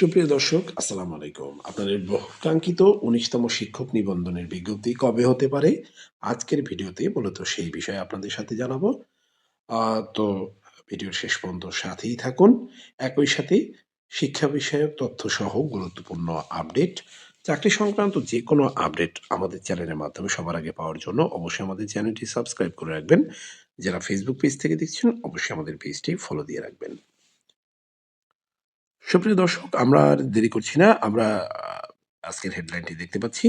সুপ্রিয় দর্শক, আসসালামু আলাইকুম। আপনাদের বহুকাঙ্ক্ষিত উনিশতম শিক্ষক নিবন্ধনের বিজ্ঞপ্তি কবে হতে পারে? আজকের ভিডিওতে মূলত সেই বিষয়ে আপনাদের সাথে জানাব। তো ভিডিওর শেষ পর্যন্ত সাথেই থাকুন। একই সাথে শিক্ষা বিষয়ক তথ্য সহ গুরুত্বপূর্ণ আপডেট, চাকরি সংক্রান্ত যে কোনো আপডেট আমাদের চ্যানেলের মাধ্যমে সবার আগে পাওয়ার জন্য অবশ্যই আমাদের চ্যানেলটি সাবস্ক্রাইব করে রাখবেন। যারা ফেসবুক পেজ থেকে দেখছেন, অবশ্যই আমাদের পেজটি ফলো দিয়ে রাখবেন। সুপ্রিয় দর্শক, আমরা আর দেরি করছি না। আমরা আজকের হেডলাইনটি দেখতে পাচ্ছি।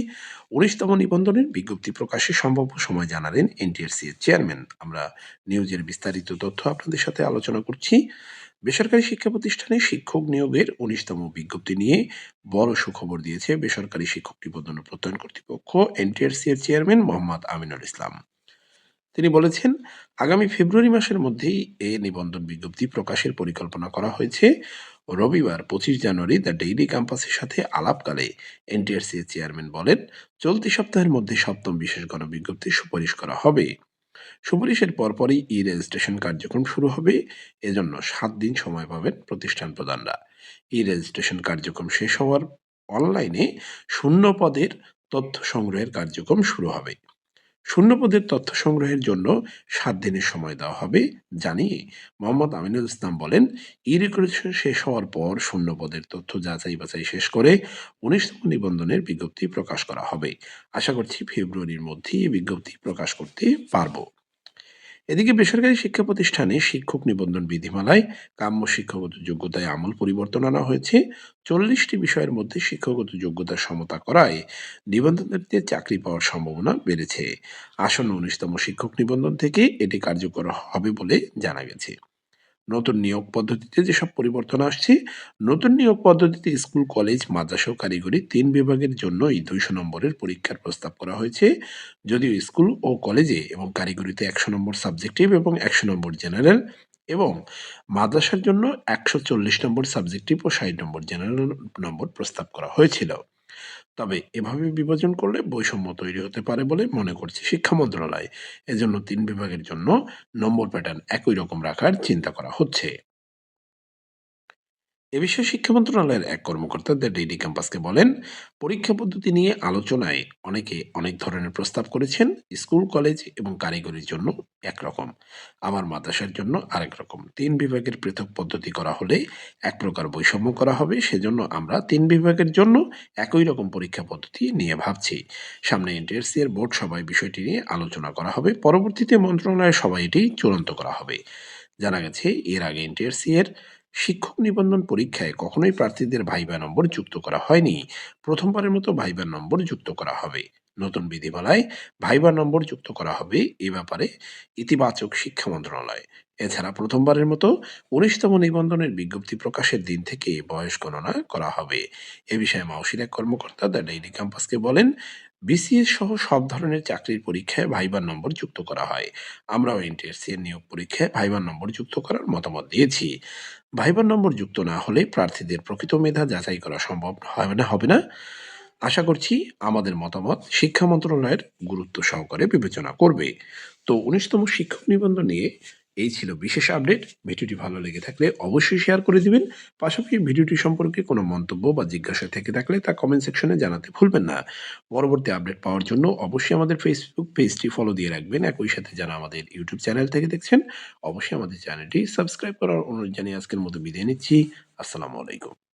উনিশতম নিবন্ধনের বিজ্ঞপ্তি প্রকাশে সম্ভাব্য সময় জানালেন এনটিআরসি এর চেয়ারম্যান। আমরা নিউজের বিস্তারিত তথ্য আপনাদের সাথে আলোচনা করছি। বেসরকারি শিক্ষা প্রতিষ্ঠানে শিক্ষক নিয়োগের উনিশতম বিজ্ঞপ্তি নিয়ে বড় সুখবর দিয়েছে বেসরকারি শিক্ষক নিবন্ধন প্রত্যয়ন কর্তৃপক্ষ এনটিআরসি এর চেয়ারম্যান মোহাম্মদ আমিনুল ইসলাম। তিনি বলেছেন, আগামী ফেব্রুয়ারি মাসের মধ্যেই এ নিবন্ধন বিজ্ঞপ্তি প্রকাশের পরিকল্পনা করা হয়েছে। রবিবার পঁচিশ জানুয়ারি দ্য ডেইলি ক্যাম্পাসের সাথে আলাপকালে এনটিআরসি চেয়ারম্যান বলেন, চলতি সপ্তাহের মধ্যে সপ্তম বিশেষ গণবিজ্ঞপ্তি সুপারিশ করা হবে। সুপারিশের পরপরই ই রেজিস্ট্রেশন কার্যক্রম শুরু হবে। এজন্য সাত দিন সময় পাবেন প্রতিষ্ঠান প্রধানরা। ই রেজিস্ট্রেশন কার্যক্রম শেষ হওয়ার অনলাইনে শূন্য পদের তথ্য সংগ্রহের কার্যক্রম শুরু হবে। শূন্যপদের তথ্য সংগ্রহের জন্য সাত দিনের সময় দেওয়া হবে। জানিয়ে মোহাম্মদ আমিনুল ইসলাম বলেন ই রেকর্ডেশন শেষ হওয়ার পর শূন্যপদের তথ্য যাচাই বাছাই শেষ করে উনিশতম নিবন্ধনের বিজ্ঞপ্তি প্রকাশ করা হবে। আশা করছি ফেব্রুয়ারির মধ্যে এই বিজ্ঞপ্তি প্রকাশ করতে পারব। এদিকে বেসরকারি শিক্ষা প্রতিষ্ঠানে শিক্ষক নিবন্ধন বিধিমালায় কাম্য শিক্ষাগত যোগ্যতায় আমূল পরিবর্তন আনা হয়েছে। চল্লিশটি বিষয়ের মধ্যে শিক্ষাগত যোগ্যতা সমতা করায় নিবন্ধনকারীদের চাকরি পাওয়ার সম্ভাবনা বেড়েছে। আসন্ন উনিশতম শিক্ষক নিবন্ধন থেকে এটি কার্যকর হবে বলে জানা গেছে। নতুন নিয়োগ পদ্ধতিতে যেসব পরিবর্তন আসছে, নতুন নিয়োগ পদ্ধতিতে স্কুল, কলেজ, মাদ্রাসা ও কারিগরি তিন বিভাগের জন্যই দুইশো নম্বরের পরীক্ষার প্রস্তাব করা হয়েছে। যদিও স্কুল ও কলেজে এবং কারিগরিতে একশো নম্বর সাবজেক্টিভ এবং একশো নম্বর জেনারেল এবং মাদ্রাসার জন্য একশো চল্লিশ নম্বর সাবজেক্টিভ ও ষাট নম্বর জেনারেল নম্বর প্রস্তাব করা হয়েছিল। তবে এভাবে বিভাজন করলে বৈষম্য তৈরি হতে পারে বলে মনে করছে শিক্ষা মন্ত্রণালয়। এজন্য তিন বিভাগের জন্য নম্বর প্যাটার্ন একই রকম রাখার চিন্তা করা হচ্ছে। এ বিষয়ে শিক্ষা মন্ত্রণালয়ের এক কর্মকর্তা দ্য ডেইলি ক্যাম্পাসকে বলেন, পরীক্ষা পদ্ধতি নিয়ে আলোচনায় অনেকে অনেক ধরনের প্রস্তাব করেছেন, স্কুল, কলেজ এবং কারিগরির জন্য একরকম। আমার মাদ্রাসার জন্য আরেক রকম। তিন বিভাগের পৃথক পদ্ধতি করা হলে এক প্রকার বৈষম্য করা হবে, সেজন্য আমরা তিন বিভাগের জন্য একই রকম পরীক্ষা পদ্ধতি নিয়ে ভাবছি। সামনে এনটিএসসি এর বোর্ড সভায় বিষয়টি নিয়ে আলোচনা করা হবে। পরবর্তীতে মন্ত্রণালয়ের সভায় এটি চূড়ান্ত করা হবে। জানা গেছে, এর আগে এনটিএসসি এর শিক্ষক নিবন্ধন পরীক্ষায় কখনোই প্রার্থীদের ভাইবা নম্বর যুক্ত করা হয়নি। প্রথমবারের মতো ভাইবা নম্বর যুক্ত করা হবে। নতুন বিধিমালায় ভাইবা নম্বর যুক্ত করা হবে এ ব্যাপারে ইতিবাচক শিক্ষা মন্ত্রণালয়। এছাড়া প্রথমবারের মতো উনিশতম নিবন্ধনের বিজ্ঞপ্তি প্রকাশের দিন থেকে বয়স গণনা করা হবে। এ বিষয়ে মাউসির এক কর্মকর্তা দ্য ডেইলি ক্যাম্পাসকে বলেন, বিসিএস সহ সব ধরনের চাকরির পরীক্ষায় ভাইবার নম্বর যুক্ত করা হয়। আমরাও এনটিএসসি এর নিয়োগ পরীক্ষায় ভাইবার নম্বর যুক্ত করার মতামত দিয়েছি। ভাইবার নম্বর যুক্ত না হলে প্রার্থীদের প্রকৃত মেধা যাচাই করা সম্ভব হবে না হবে না। আশা করছি আমাদের মতামত শিক্ষা মন্ত্রণালয়ের গুরুত্ব সহকারে বিবেচনা করবে। তো উনিশতম শিক্ষক নিবন্ধন নিয়ে এই ছিল বিশেষ আপডেট। ভিডিওটি ভালো লেগে থাকলে অবশ্যই শেয়ার করে দিবেন। পাশাপাশি ভিডিওটি সম্পর্কে কোনো মন্তব্য বা জিজ্ঞাসা থেকে থাকলে তা কমেন্ট সেকশনে জানাতে ভুলবেন না। পরবর্তী আপডেট পাওয়ার জন্য অবশ্যই আমাদের ফেসবুক পেজটি ফলো দিয়ে রাখবেন। একই সাথে যারা আমাদের ইউটিউব চ্যানেল থেকে দেখছেন, অবশ্যই আমাদের চ্যানেলটি সাবস্ক্রাইব করার অনুরোধ জানিয়ে আজকের মতো বিদায় নিচ্ছি। আসসালামু আলাইকুম।